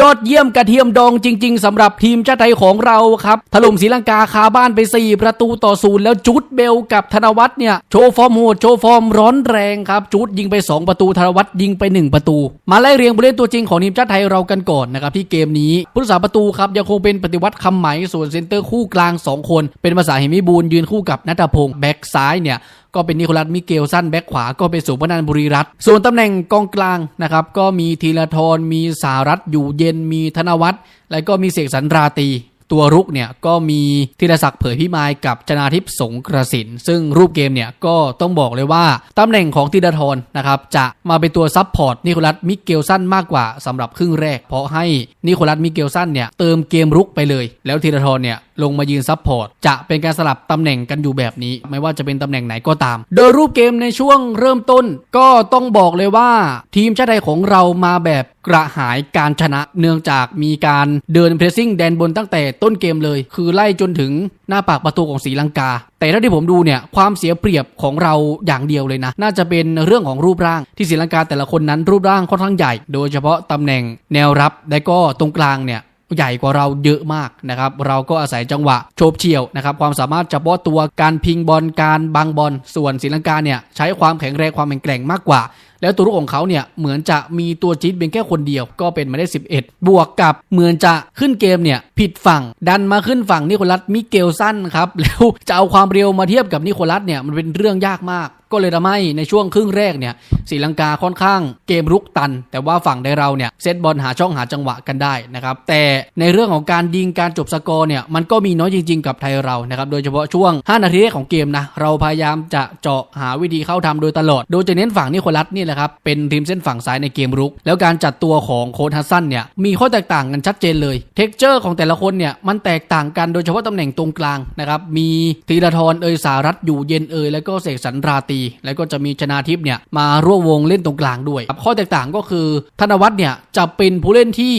ยอดเยี่ยมกระเทียมดองจริง ๆสำหรับทีมชาติไทยของเราครับถล่มศรีลังกาคาบ้านไป 4 ประตูต่อศูนย์แล้วจูดเบลกับธนวัฒน์เนี่ยโชว์ฟอร์มโหดโชว์ฟอร์มร้อนแรงครับจูดยิงไป 2 ประตูธนวัฒน์ยิงไป 1 ประตู มาไล่เรียงผู้เล่นตัวจริงของทีมชาติไทยเรากันก่อนนะครับที่เกมนี้ผู้รักษาประตูครับยังคงเป็นปฏิวัติคำไหมส่วนเซนเตอร์คู่กลาง 2 คน เป็นภาษาหิมิบูลยืนคู่กับนัทพงศ์แบ็กซ้ายเนี่ย ก็เป็นนิโคลัสมิเกลสั้นแบ็คขวาก็เป็นสุพนันบุรีรัตน์ส่วนตำแหน่งกองกลางนะครับก็มีธีรทรมีสารัตอยู่เย็นมีธนวัฒน์และก็มีเสกสรรราตี ตัวรุกเนี่ยก็มีธีรศักดิ์เผยพิมายกับชนาทิพย์สงกระสิน ซึ่งรูปเกมเนี่ยก็ต้องบอกเลยว่าตำแหน่งของธีรทรนะครับจะมาเป็นตัวซับพอร์ตนิโคลัสมิเกลสั้นมากกว่าสำหรับครึ่งแรก เพราะให้นิโคลัสมิเกลสั้นเนี่ยเติมเกมรุกไปเลย แล้วธีรทรเนี่ยลงมายืนซับพอร์ตจะเป็นการสลับตำแหน่งกันอยู่แบบนี้ ไม่ว่าจะเป็นตำแหน่งไหนก็ตาม โดยรูปเกมในช่วงเริ่มต้น ก็ต้องบอกเลยว่าทีมชาติไทยของเรามาแบบกระหายการชนะเนื่องจากมีการเดินเพรสซิ่งแดนบนตั้งแต่ต้นเกมเลย คือไล่จนถึงหน้าปากประตูของศรีลังกา แต่เท่าที่ผมดูเนี่ยความเสียเปรียบของเราอย่างเดียวเลยนะ น่าจะเป็นเรื่องของรูปร่างที่ศรีลังกาแต่ละคนนั้นรูปร่างค่อนข้างใหญ่ โดยเฉพาะตำแหน่งแนวรับและก็ตรงกลางเนี่ยใหญ่กว่าเราเยอะมากนะครับ เราก็อาศัยจังหวะโฉบเฉี่ยวนะครับ ความสามารถเฉพาะตัวการพิงบอลการบังบอล ส่วนศรีลังกาเนี่ยใช้ความแข็งแรงความแข็งแกร่งมากกว่า แล้วตัวรุกของเขาเนี่ยเหมือนจะมีตัวจี๊ดเป็นแค่คนเดียวก็เป็นมาได้ 11 บวกกับเหมือนจะขึ้นเกมเนี่ยผิดฝั่งดันมาขึ้นฝั่งนิโคลัสมิเกลสันครับแล้วจะเอาความเร็วมาเทียบกับนิโคลัสเนี่ยมันเป็นเรื่องยากมาก ก็เลยทำให้ในช่วงครึ่งแรกเนี่ยศรีลังกาค่อนข้างเกมรุกตัน แต่ว่าฝั่งในเราเนี่ยเซตบอลหาช่องหาจังหวะกันได้นะครับแต่ในเรื่องของการยิงการจบสกอร์เนี่ยมันก็มีน้อยจริง ๆ กับไทยเรานะครับโดยเฉพาะช่วง 5 นาทีแรกของเกมนะเราพยายามจะเจาะหาวิธีเข้าทำโดยตลอด โดยจะเน้นฝั่งนิโคลัสนี่แหละครับเป็นทีมเส้นฝั่งซ้ายในเกมรุก แล้วการจัดตัวของโค้ชฮัสซันเนี่ยมีข้อแตกต่างกันชัดเจนเลยเท็กเจอร์ของแต่ละคนเนี่ยมันแตกต่างกันโดยเฉพาะตำแหน่งตรงกลางนะครับมีธีรทรเอยสารัตอยู่เย็นเอยแล้วก็เสกสรรราตีแล้วก็จะมีชนาทิพย์เนี่ยมาร่วมวงเล่นตรงกลางด้วยข้อแตกต่างก็คือธนวัฒน์เนี่ยจะเป็นผู้เล่นที่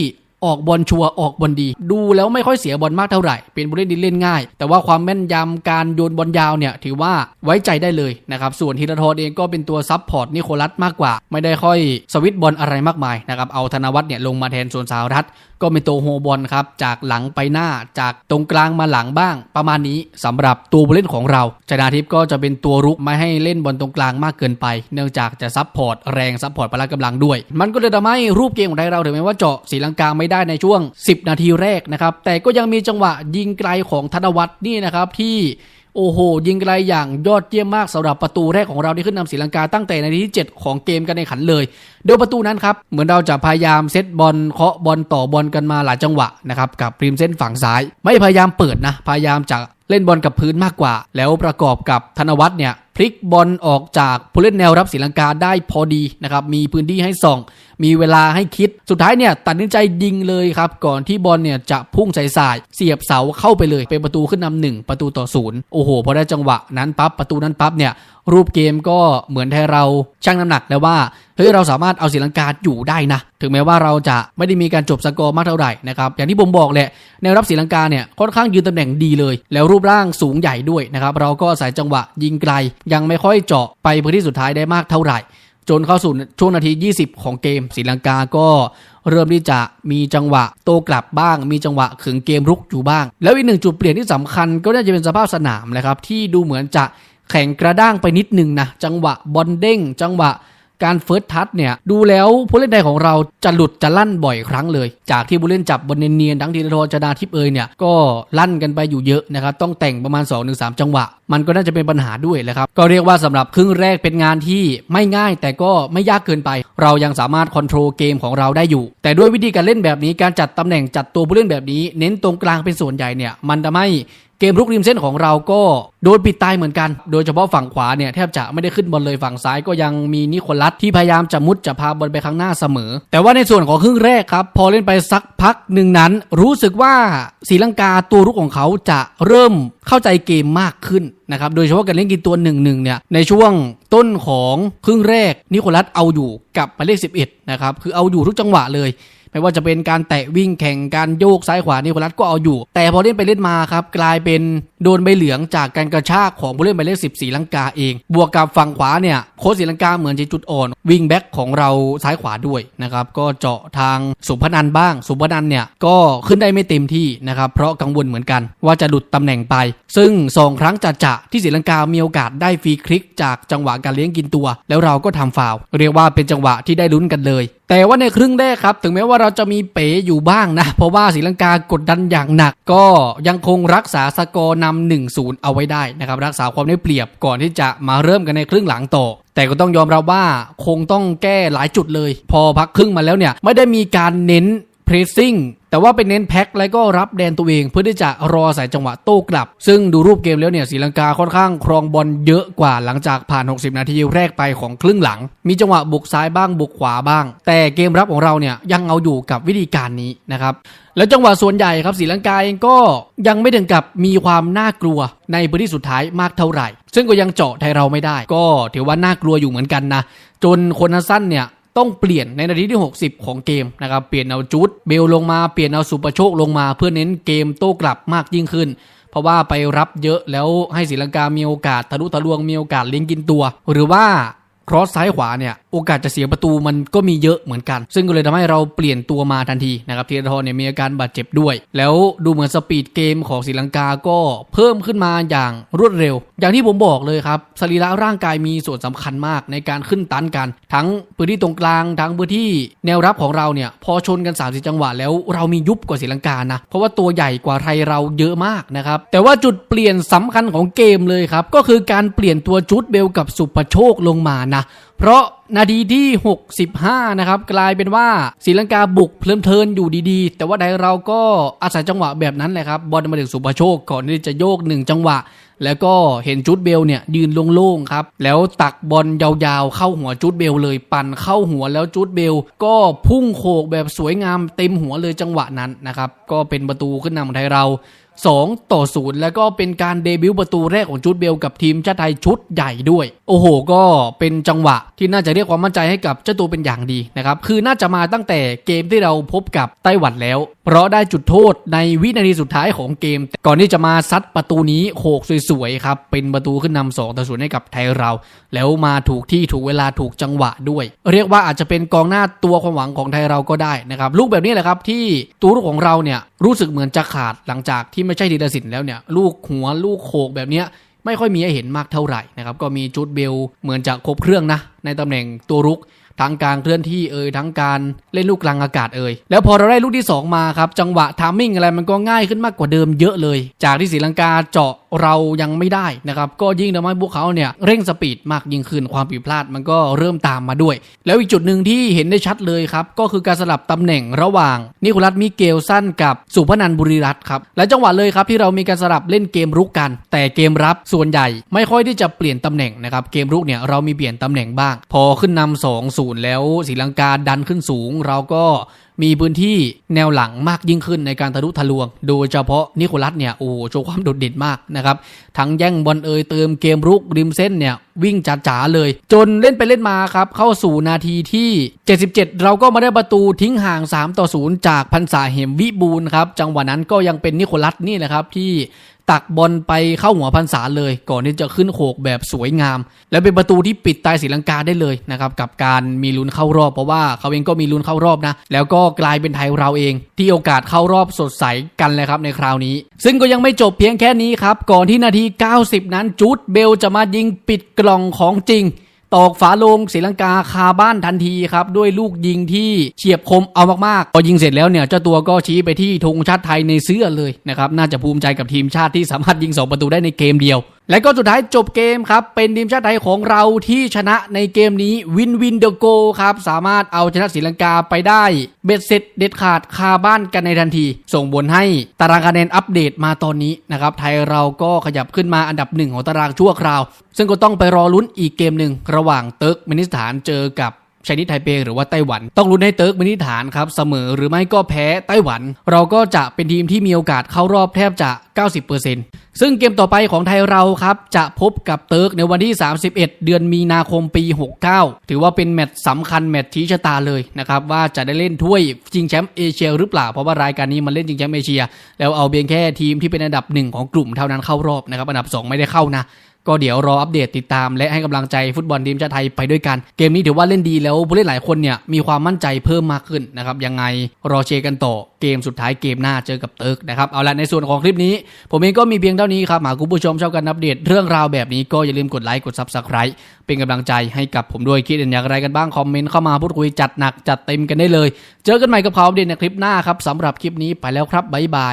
ออกบอลชัวออกบอลดี ดูแล้วไม่ค่อยเสียบอลมากเท่าไหร่ เป็นผู้เล่นที่เล่นง่าย แต่ว่าความแม่นยำการโยนบอลยาวเนี่ยถือว่าไว้ใจได้เลยนะครับ ส่วนธีรทรเองก็เป็นตัวซับพอร์ตนิโคลัสมากกว่า ไม่ได้ค่อยสวิตบอลอะไรมากมายนะครับ เอาธนวัฒน์เนี่ยลงมาแทนส่วนสารัต ก็เป็นตัวโฮบอลครับ จากหลังไปหน้าจากตรงกลางมาหลังบ้าง ประมาณนี้สำหรับตัวผู้เล่นของเราชนาทิพย์ก็จะเป็นตัวรุกไม่ให้เล่นบอลตรงกลางมากเกินไป เนื่องจากจะซับพอร์ตแรงซับพอร์ตพละกำลังด้วย มันก็เลยทำให้รูปเกมของไทยเราถึงแม้ว่าเจาะศรีลังกาไม่ได้ในช่วง 10 นาทีแรกนะครับแต่ก็ยังมีจังหวะยิงไกลของธนวัฒน์นี่นะครับที่ โอ้โห ยิงไกลอย่างยอดเยี่ยมมากสำหรับประตูแรกของเราที่ขึ้นนำศรีลังกาตั้งแต่ในทีที่ 7 ของเกมกันในขันเลย โดยประตูนั้นครับ เหมือนเราจะพยายามเซตบอลเคาะบอลต่อบอลกันมาหลายจังหวะนะครับกับริมเส้นฝั่งซ้าย ไม่พยายามเปิดนะ พยายามจะ เล่นบอลกับพื้นมากกว่า แล้วประกอบกับธนวัฒน์เนี่ยพลิกบอลออกจากผู้เล่นแนวรับศรีลังกาได้พอดีนะครับมีพื้นที่ให้ส่อง มีเวลาให้คิดสุดท้ายเนี่ยตัดสินใจยิงเลยครับ ก่อนที่บอลเนี่ยจะพุ่งใส่สายเสียบเสาเข้าไปเลย เป็นประตูขึ้นนำหนึ่งประตูต่อศูนย์โอ้โหพอได้จังหวะนั้นปั๊บประตูนั้นปั๊บเนี่ยรูปเกมก็เหมือนไทยเราชั่งน้ำหนักแล้วว่า เฮ้ยเราสามารถเอาศรีลังกาอยู่ได้นะ ถึงแม้ว่าเราจะไม่ได้มีการจบสกอร์มากเท่าไหร่นะครับอย่างที่ผมบอกแหละแนวรับศรีลังกาเนี่ยค่อนข้างยืนตำแหน่งดีเลย แล้วรูปร่างสูงใหญ่ด้วยนะครับเราก็อาศัยจังหวะยิงไกล ยังไม่ค่อยเจาะไปพื้นที่สุดท้ายได้มากเท่าไหร่ จนเข้าสู่ช่วงนาที 20 ของเกมศรีลังกาก็เริ่มที่จะมีจังหวะโตกลับบ้าง มีจังหวะขึงเกมรุกอยู่บ้าง แล้วอีกหนึ่งจุดเปลี่ยนที่สำคัญก็น่าจะเป็นสภาพสนามนะครับที่ดูเหมือนจะแข็งกระด้างไปนิดนึงนะจังหวะบอลเด้ง จังหวะ การเฟิร์สทัชเนี่ยดูแล้วผู้เล่นใดของเราจะหลุดจะลั่นบ่อยครั้งเลย จากที่ผู้เล่นจับบอลเนียนๆทั้งทีรทรจนาทิพย์เอยเนี่ยก็ลั่นกันไปอยู่เยอะนะครับต้องแต่งประมาณ 2-3 จังหวะ มันก็น่าจะเป็นปัญหาด้วยแหละครับก็เรียกว่าสำหรับครึ่งแรกเป็นงานที่ไม่ง่าย แต่ก็ไม่ยากเกินไป เรายังสามารถคอนโทรลเกมของเราได้อยู่ แต่ด้วยวิธีการเล่นแบบนี้การจัดตำแหน่งจัดตัวผู้เล่นแบบนี้ เน้นตรงกลางเป็นส่วนใหญ่เนี่ยมันทำให้ เกมรุกริมเส้นของเราก็โดนปิดตายเหมือนกัน โดยเฉพาะฝั่งขวาเนี่ยแทบจะไม่ได้ขึ้นบอลเลยฝั่งซ้ายก็ยังมีนิโคลัสที่พยายามจะมุดจะพาบอลไปข้างหน้าเสมอ แต่ว่าในส่วนของครึ่งแรกครับพอเล่นไปสักพักหนึ่งนั้น รู้สึกว่าศีลังกาตัวรุกของเขาจะเริ่มเข้าใจเกมมากขึ้นนะครับโดยเฉพาะการเล่นกินตัวหนึ่งหนึ่งเนี่ยในช่วงต้นของครึ่งแรกนิโคลัสเอาอยู่กับหมายเลข11นะครับคือเอาอยู่ทุกจังหวะเลย ไม่ว่าจะเป็นการแตะวิ่งแข่งการโยกซ้ายขวานิโคลัสก็เอาอยู่ แต่พอเล่นไปเล่นมาครับกลายเป็น โดนใบเหลืองจากการกระชากของผู้เล่นหมายเลขสิบสีลังกาเอง บวกกับฝั่งขวาเนี่ยโค้ชสีลังกาเหมือนจะจุดอ่อนวิงแบ็กของเราซ้ายขวาด้วยนะครับก็เจาะทางสุพนันบ้าง สุพนันเนี่ยก็ขึ้นได้ไม่เต็มที่นะครับเพราะกังวลเหมือนกัน ว่าจะหลุดตำแหน่งไป ซึ่งสองครั้งจะจะที่ศรีลังกามีโอกาสได้ฟรีคลิกจากจังหวะการเลี้ยงกินตัว แล้วเราก็ทำฟาวเรียกว่าเป็นจังหวะที่ได้ลุ้นกันเลย แต่ว่าในครึ่งแรกครับ ถึงแม้ว่าเราจะมีเป๋อยู่บ้างนะ เพราะว่าศรีลังกากดดันอย่างหนัก ก็ยังคงรักษาสกอร์นำ1 0 เอาไว้ได้นะครับรักษาความได้เปรียบก่อนที่จะมาเริ่มกันในครึ่งหลังต่อแต่ก็ต้องยอมรับว่าคงต้องแก้หลายจุดเลย พอพักครึ่งมาแล้วเนี่ย ไม่ได้มีการเน้น pressing แต่ว่าเป็นเน้นแพ็คแล้วก็รับแดนตัวเอง เพื่อที่จะรอใส่จังหวะโต้กลับ ซึ่งดูรูปเกมแล้วเนี่ยศรีลังกาค่อนข้างครองบอลเยอะกว่าหลังจากผ่าน 60 นาทีแรกไปของครึ่งหลัง มีจังหวะบุกซ้ายบ้างบุกขวาบ้าง แต่เกมรับของเราเนี่ยยังเอาอยู่กับวิธีการนี้นะครับแล้วจังหวะส่วนใหญ่ครับศรีลังกาเองก็ยังไม่ถึงกับมีความน่ากลัวในพื้นที่สุดท้ายมากเท่าไหร่ ซึ่งก็ยังเจาะไทยเราไม่ได้ ก็ถือว่าน่ากลัวอยู่เหมือนกันนะจนคนสั้นเนี่ย ต้องเปลี่ยนในนาทีที่ 60 ของเกมนะครับเปลี่ยนเอาจุดเบลลงมาเปลี่ยนเอาสุประโชคลงมาเพื่อเน้นเกมโต้กลับมากยิ่งขึ้น เพราะว่าไปรับเยอะแล้วให้ศรีลังกามีโอกาสทะลุทะลวงมีโอกาสเลี้ยงกินตัว หรือว่า ครอสซ้ายขวาเนี่ยโอกาสจะเสียประตูมันก็มีเยอะเหมือนกัน ซึ่งก็เลยทำให้เราเปลี่ยนตัวมาทันทีนะครับธีรทรเนี่ยมีอาการบาดเจ็บด้วย แล้วดูเหมือนสปีดเกมของศรีลังกาก็เพิ่มขึ้นมาอย่างรวดเร็ว อย่างที่ผมบอกเลยครับสรีระร่างกายมีส่วนสำคัญมากในการขึ้นตันกัน ทั้งพื้นที่ตรงกลางทั้งพื้นที่แนวรับของเราเนี่ยพอชนกัน3ามสิจังหวะแล้วเรามียุบกว่าศรีลังกานะเพราะว่าตัวใหญ่กว่าไทยเราเยอะมากนะครับแต่ว่าจุดเปลี่ยนสำคัญของเกมเลยครับก็คือการเปลี่ยนตัวจุดเบลกับสุภโชคลงมานะเพราะนาทีที่ 65 นะครับ กลายเป็นว่าศรีลังกาบุกเพลินเพลินอยู่ดีๆ แต่ว่าไทยเราก็อาศัยจังหวะแบบนั้นแหละครับ บอลมาถึงสุภโชคก่อนที่จะโยกหนึ่งจังหวะ แล้วก็เห็นจุดเบลเนี่ยยืนโล่งๆครับ แล้วตักบอลยาวๆ เข้าหัวจุดเบลเลยปั่นเข้าหัวแล้วจุดเบล ก็พุ่งโขกแบบสวยงามเต็มหัวเลยจังหวะนั้นนะครับ ก็เป็นประตูขึ้นนำของไทยเรา2 ต่อ 0 แล้วก็เป็นการเดบิวต์ประตูแรกของจูดเบลกับทีมชาติไทยชุดใหญ่ด้วย โอ้โห ก็เป็นจังหวะที่น่าจะเรียกความมั่นใจให้กับเจ้าตัวเป็นอย่างดีนะครับคือน่าจะมาตั้งแต่เกมที่เราพบกับไต้หวันแล้ว เพราะได้จุดโทษในวินาทีสุดท้ายของเกม ก่อนที่จะมาซัดประตูนี้โขกสวยๆครับเป็นประตูขึ้นนำสองต่อศูนย์ให้กับไทยเรา แล้วมาถูกที่ถูกเวลาถูกจังหวะด้วย เรียกว่าอาจจะเป็นกองหน้าตัวความหวังของไทยเราก็ได้นะครับลูกแบบนี้แหละครับที่ตัวลูกของเราเนี่ยรู้สึกเหมือนจะขาดหลังจากที่ไม่ใช่ดีลสินแล้วเนี่ยลูกหัวลูกโขกแบบเนี้ย ไม่ค่อยมีให้เห็นมากเท่าไหร่นะครับ ก็มีจุดเบลเหมือนจะครบเครื่องนะ ในตำแหน่งตัวรุกทั้งการเคลื่อนที่เอ่ยทั้งการเล่นลูกกลางอากาศเอ่ยแล้วพอเราได้ลูกที่ 2 มาครับ จังหวะทามมิ่งอะไรมันก็ง่ายขึ้นมากกว่าเดิมเยอะเลย จากที่ศรีลังกาเจาะ เรายังไม่ได้นะครับ ก็ยิ่งทำให้พวกเขาเนี่ยเร่งสปีดมากยิ่งขึ้นความผิดพลาดมันก็เริ่มตามมาด้วย แล้วอีกจุดหนึ่งที่เห็นได้ชัดเลยครับ ก็คือการสลับตำแหน่งระหว่างนิโคลัสมิเกลสั้นกับสุพนันบุรีรัตน์ครับ และจังหวะเลยครับที่เรามีการสลับเล่นเกมรุกกัน แต่เกมรับส่วนใหญ่ไม่ค่อยที่จะเปลี่ยนตำแหน่งนะครับเกมรุกเนี่ยเรามีเปลี่ยนตำแหน่งบ้าง พอขึ้นนำสองศูนย์แล้วศรีลังกาดันขึ้นสูง เราก็มีพื้นที่แนวหลังมากยิ่งขึ้นในการทะลุทะลวง โดยเฉพาะนิโคลัสเนี่ยโอ้โหโชว์ความโดดเด่นมากนะครับ ทั้งแย่งบอลเอยเติมเกมรุกริมเส้นเนี่ยวิ่งจ๋าๆเลย จนเล่นไปเล่นมาครับ เข้าสู่นาทีที่ 77 เราก็มาได้ประตูทิ้งห่าง 3 ต่อ 0 จากพันษาเหมวิบูลครับ จังหวะนั้นก็ยังเป็นนิโคลัสนี่แหละครับที่ ตักบอลไปเข้าหัวพันษาเลย ก่อนที่จะขึ้นโขกแบบสวยงาม และเป็นประตูที่ปิดตายศรีลังกาได้เลยนะครับกับการมีลุ้นเข้ารอบเพราะว่าเขาเองก็มีลุ้นเข้ารอบนะ แล้วก็กลายเป็นไทยเราเอง ที่โอกาสเข้ารอบสดใสกันเลยครับในคราวนี้ ซึ่งก็ยังไม่จบเพียงแค่นี้ครับก่อนที่นาที 90 นั้นจูดเบลจะมายิงปิดกล่องของจริง ตอกฝาโลงศรีลังกาคาบ้านทันทีครับด้วยลูกยิงที่เฉียบคมเอามากๆพอยิงเสร็จแล้วเนี่ยเจ้าตัวก็ชี้ไปที่ธงชาติไทยในเสื้อเลยนะครับน่าจะภูมิใจกับทีมชาติที่สามารถยิงสองประตูได้ในเกมเดียวและก็สุดท้ายจบเกมครับ เป็นทีมชาติไทยของเราที่ชนะในเกมนี้วินวินเดอะโกครับ สามารถเอาชนะศรีลังกาไปได้ เบ็ดเสร็จเด็ดขาดคาบ้านกันในทันที ส่งบนให้ตารางคะแนนอัปเดตมาตอนนี้นะครับ ไทยเราก็ขยับขึ้นมาอันดับหนึ่งของตารางชั่วคราว ซึ่งก็ต้องไปรอลุ้นอีกเกมหนึ่งระหว่างเติร์กเมนิสถานเจอกับ ชนีสไทเปหรือว่าไต้หวัน ต้องลุ้นให้เติร์กมินิฐานครับเสมอหรือไม่ก็แพ้ไต้หวัน เราก็จะเป็นทีมที่มีโอกาสเข้ารอบแทบจะ 90%ซึ่งเกมต่อไปของไทยเราครับจะพบกับเติร์กในวันที่ 31 เดือนมีนาคมปี 69 ถือว่าเป็นแมตช์สำคัญแมตช์ชี้ชะตาเลยนะครับว่าจะได้เล่นถ้วยชิงแชมป์เอเชียหรือเปล่าเพราะว่ารายการนี้มันเล่นชิงแชมป์เอเชีย แล้วเอาเพียงแค่ทีมที่เป็นอันดับหนึ่งของกลุ่มเท่านั้นเข้ารอบนะครับอันดับ 2 ไม่ได้เข้านะ ก็เดี๋ยวรออัปเดตติดตาม และให้กำลังใจฟุตบอลทีมชาติไทยไปด้วยกัน เกมนี้ถือว่าเล่นดีแล้วผู้เล่นหลายคนเนี่ยมีความมั่นใจเพิ่มมากขึ้นนะครับยังไงรอเชียร์กันต่อเกมสุดท้ายเกมหน้าเจอกับเติร์กนะครับเอาละในส่วนของคลิปนี้ ผมเองก็มีเพียงเท่านี้ครับหากคุณผู้ชมชอบการอัปเดตเรื่องราวแบบนี้ก็อย่าลืมกดไลค์กด Subscribe เป็นกำลังใจให้กับผมด้วยคิดเห็นอย่างไรกันบ้างคอมเมนต์เข้ามาพูดคุยจัดหนักจัดเต็มกันได้เลย เจอกันใหม่กับข่าวอัปเดตในคลิปหน้าครับสำหรับคลิปนี้ไปแล้วครับบ๊ายบาย